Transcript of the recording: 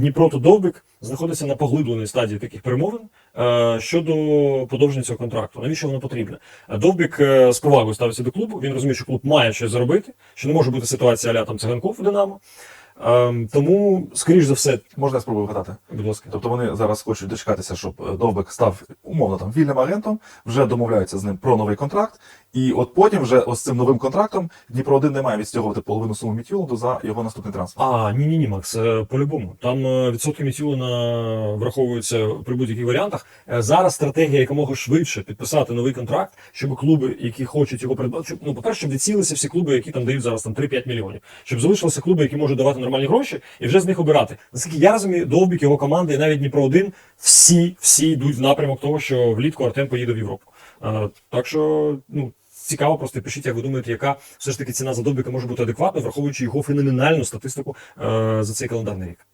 Дніпро та Довбик знаходиться на поглибленій стадії таких перемовин е, щодо подовження цього контракту. Навіщо воно потрібно? Е, Довбик е, з повагою ставиться до клубу. Він розуміє, що клуб має щось заробити, що не може бути ситуація аля там циганков у Динамо. Е, тому, скоріш за все, Можна я спробую вгадати? будь ласка. Тобто вони зараз хочуть дочекатися, щоб Довбик став умовно там вільним агентом, вже домовляються з ним про новий контракт. І от потім, вже ось цим новим контрактом, Дніпро 1 не має відстягувати половину суми Мітюланду за його наступний трансфер. А, ні, ні, ні, Макс, е, по-любому. Там е, відсотки Мітюлина враховуються при будь-яких варіантах. Е, Зараз стратегія якомога швидше підписати новий контракт, щоб клуби, які хочуть його придбати, щоб, ну, по-перше, щоб відцілилися всі клуби, які там дають зараз там 3-5 мільйонів. Щоб залишилися клуби, які можуть давати нормальні гроші, і вже з них обирати. Наскільки я розумію, Довбік, його команда і навіть Дніпро 1 всі, всі йдуть в напрямок того, що влітку Артем поїде в Європу. Е, так що, ну. Цікаво, просто пишіть, як ви думаєте, яка все ж таки ціна за добика може бути адекватна, враховуючи його феноменальну статистику е, за цей календарний рік.